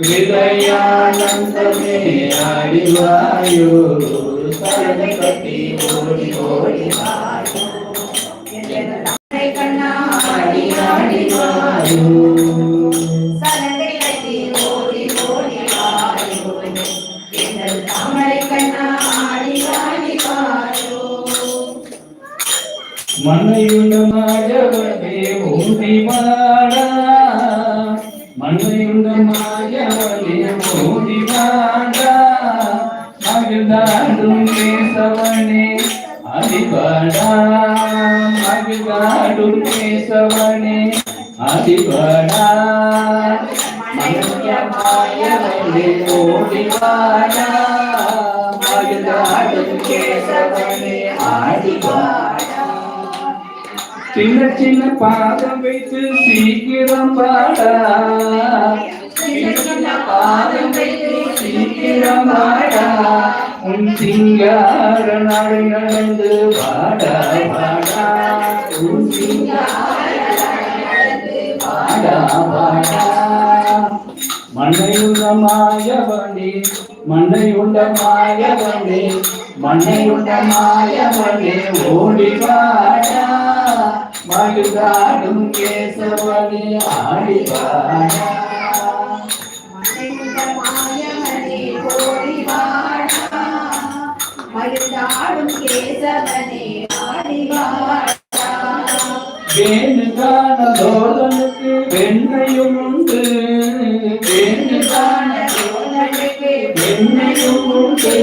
ஹிருதயானந்தமே அடிவாயோ. சரணை கட்டி ஓடி ஓடி வாயோ. கண்ணா ஆடி ஆடி வாயோ சலங்கை கட்டி ஓடி ஓடி வாயோ. எங்கள் தாமரை கண்ணா ஆடி ஆடி வாயோ மண்ணையுண்டமாயவனே ஓடி வாடா மண்ணையுண்டமாயவனே ஓடி வாடா மகிழ்ந்தாடும் கேசவனே அடிபாடா மகிழ்ந்தாடும் கேசவனே அடிபாடா மகிழ்ந்தமாயவனே ஓடி வாடா மகிழ்ந்தாடும் கேசவனே ஆடிபாடா சின்ன சின்ன பாதம் வைத்து சீக்கிரம் பாடா சின்ன சின்ன பாதம் வைத்து சீக்கிரம் பாடா உன் சிங்கார நாடு நடந்து பாடா பாடா உன் சிங்கார பாடா பாடா மண்ணையுள்ள மாயவனே மண்ணையுள்ள மாயவனே மண்ணையுள்ள மாயவனே ஓடி பாடா மகிழ்ந்தாடும் கேசவனே ஆடி வாடா மறைந்த மாயவனே ஓடி வாடா மகிழ்ந்தாடும் கேசவனே ஆடி வாடா வேணுகான தோழனுக்கு வெண்ணையும் உண்டு. வேணுகான தோழனுக்கு வெண்ணையும் உண்டு.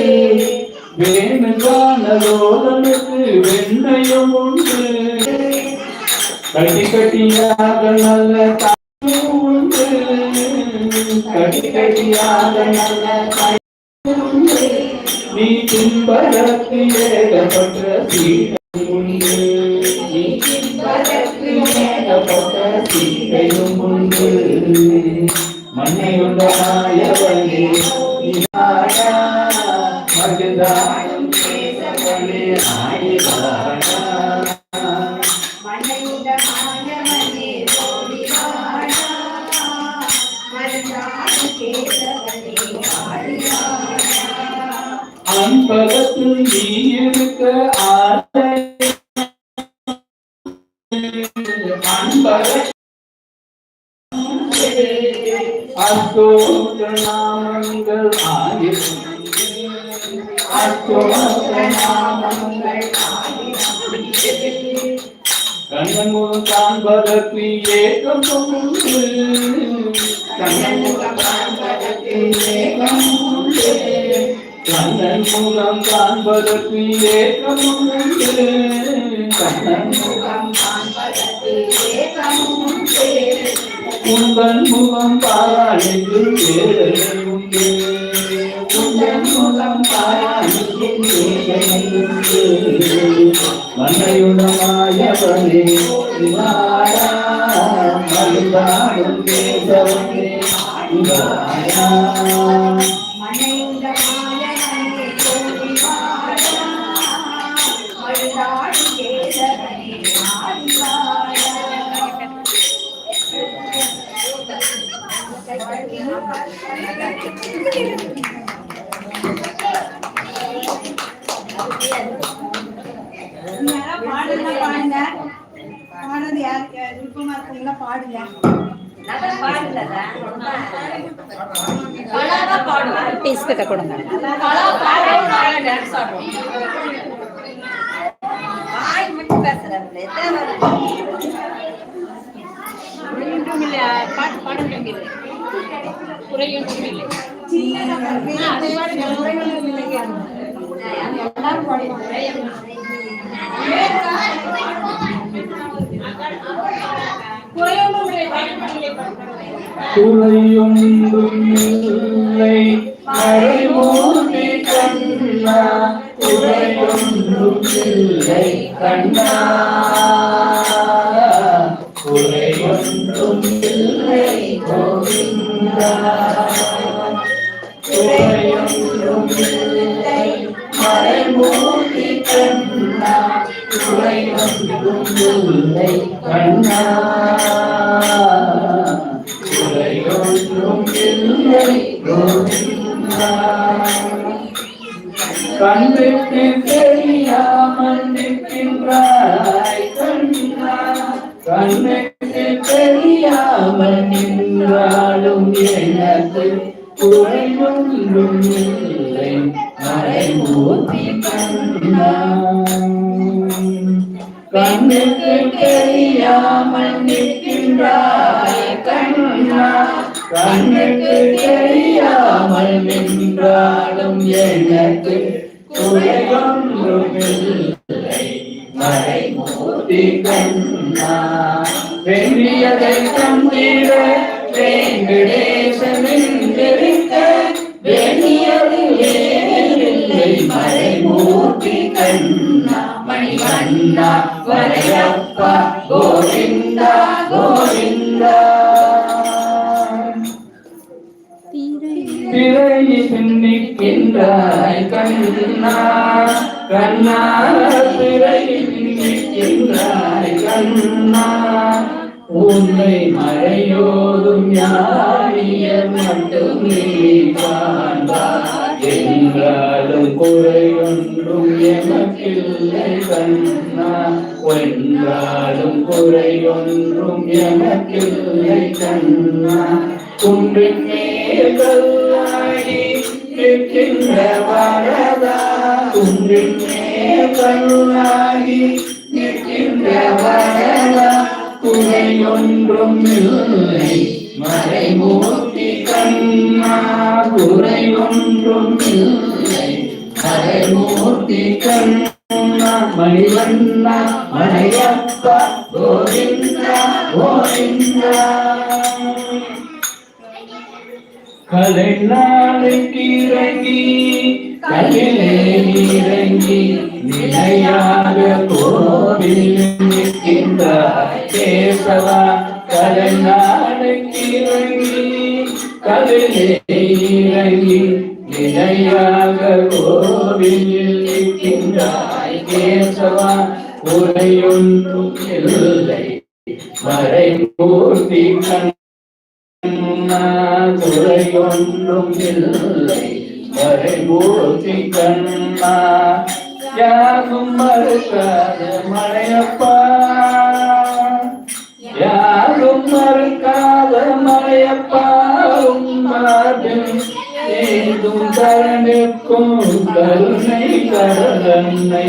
வேணுகான தோழனுக்கு வெண்ணையும் உண்டு. கட்டி கட்டியாக நல்ல உண்டு. கட்டி கட்டியாக நல்ல நீ பின்பதற்கு ஏகப்பட்ட சீடம் அன்பகத்தில் நீ இருக்க ஆசை அன்பக அஸ்தோத்திர நாமங்கள் ஆயிரம் அஸ்தோத்திர நாமங்கள் கண்ணமுகம் காண்பதற்கு ஏக்கம் உண்டு கண்ணமுகம் காண்பதற்கு ஏக்கம் உண்டு கண்ணன் முகம் காண்பதற்கு ஏற்றமும் உண்டு. கண்ணன் முகம் காண்பதற்கு ஏகமுண்டே முகம் வேதனை உண்டு உந்தன் முகம் பாராளில் வேதனை உண்டு பாடுங்க பாடுங்க. பாடுறது யாருக்கு விருப்பமா இருக்கீங்களா பாடுங்க டீஸ்பெக்க கொடுங்க குறையொன்றும் இல்லை மறைமூர்த்தி கண்ணா துளையொன்றும் இல்லை கண்ணா இல்லை கண்ணா தெரியாமல் நிற்கின்றாய் கண்ணா கண்ணுக்கு தெரியாமல் நின்றாலும் எனக்கு குறைவொன்றும் இல்லை. மறைமூர்த்தி கண்ணா. கண்ணுக்கு தெரியாமல் நிற்கின்றாய் கண்ணா. கண்ணுக்கு தெரியாமல் நின்றாலும் எனக்கு குறையொன்றும் மறைமூர்த்தி கண்ணா. வெள்ளியதை ರಮಣ್ಣ ವಲಯಪ್ಪ ಗೋವಿಂದ ಗೋವಿಂದ திரையை பின்னிக்கின்றாய் கண்ணா கண்ணா திரையை பின்னிக்கின்றாய் கண்ணா உன்னை மழையோதும் யாரிய மட்டும் நீ காண்பார். என்றாலும் குறையொன்றும் என எமக்கில்லை கண்ணா வென்றாலும் குறையொன்றும் எமக்கில்லை கண்ணா. குன்றின் மேலாகி நிற்கின்ற வரதா. குன்றின் மேலாகி நிற்கின்ற வரதா. குறையொன்றும் இல்லை மறைமூர்த்தி கண்ணா. குறையொன்றும் இல்லை மறைமூர்த்தி கண்ணா. மணிவண்ணா கலை இறங்கி கலிலே இறங்கி நிலையாக கோவில் கேசவா. கலை இறங்கி கலிலே இறங்கி நிலையாக கேசவா உரையொன்றும் இல்லை மறை மூர்த்தி கண்ணா துறையொன்றும் இல்லை மறை கண்ணா யாரும் மறுக்காத மழையப்பா. யா ராஜம் ஏதும் தரணிக்கும் கருணை கரலன்னை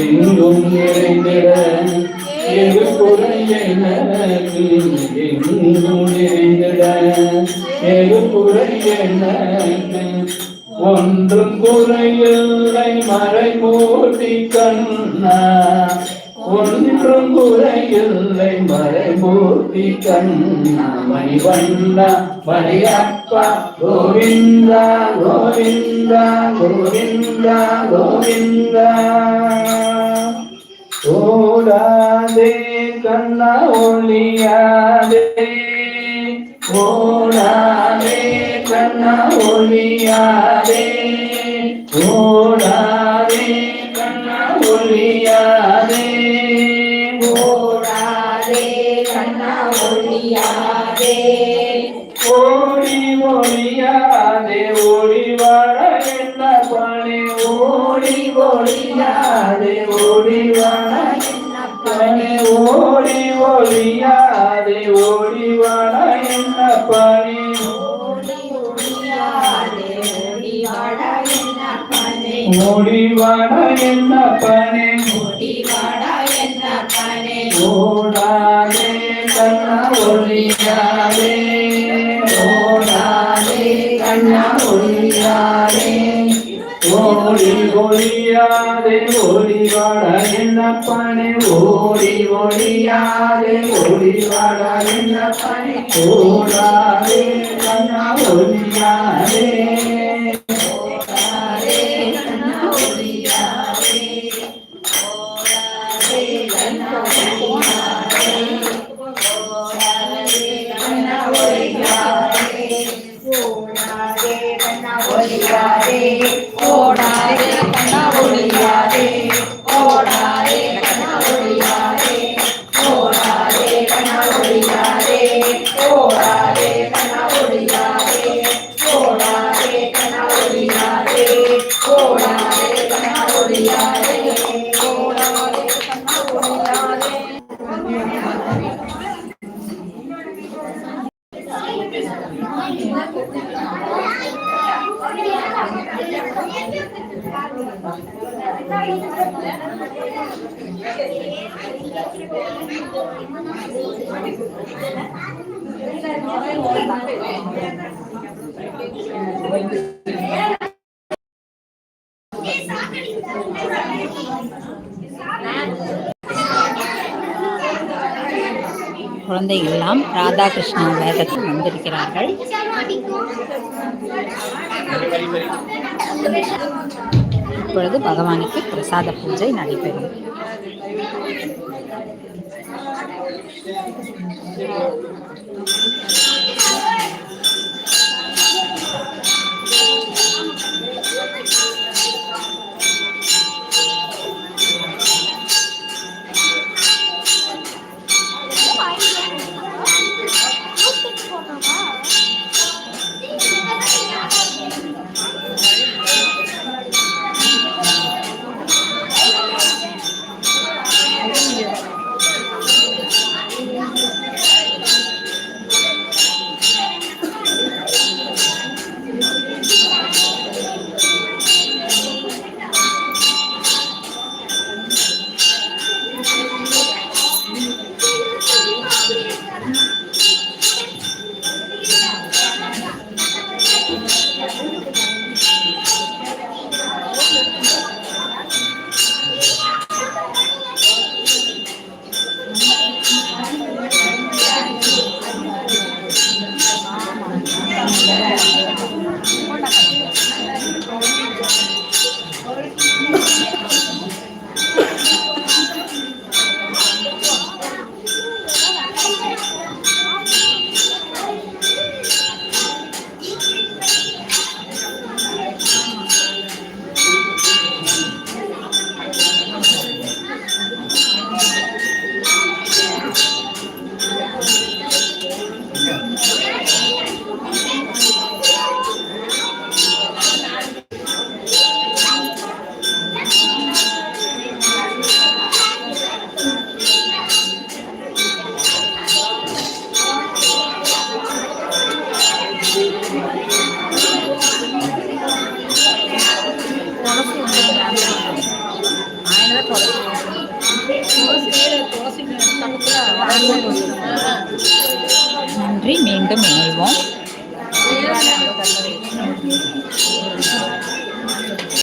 எங்கும் நிறைந்திட எழுப்புறையை எனக்கு எங்கும் நிறைந்திட எழுப்புறையை எனக்கு ஒன்றும் குறையில்லை மறை மூட்டி கண்ணா. ஒன்றும் குறையில்லை மறைமூர்த்தி கண்ணா வண்ணா மணியப்பா கோவிந்தா கோவிந்தா கோவிந்தா கோவிந்தா. ஓடாதே கண்ணா ஒளியாதே. ஓடாதே கண்ணா ஒளியாதே. ஓடா ஒழியாதே ஓடிவாட என்ன பணி? ஓடிவாட என்ன பணி? ஓடாதே கண்ணா ஒழியாதே. ஓடாதே கண்ணா ஒழியாதே. ஓடி ஒளியாதே ஓடி வாட என்ன பணி? ஓடி ஒளியாதே ஓடி வாட என்ன பணி? ஓடாதே கண்ணா ஒளியாதே. குழந்தைகள் எல்லாம் ராதாகிருஷ்ணா வேகத்தில் வந்திருக்கிறார்கள். இப்பொழுது பகவானுக்கு பிரசாத பூஜை நடைபெறும். também. Né?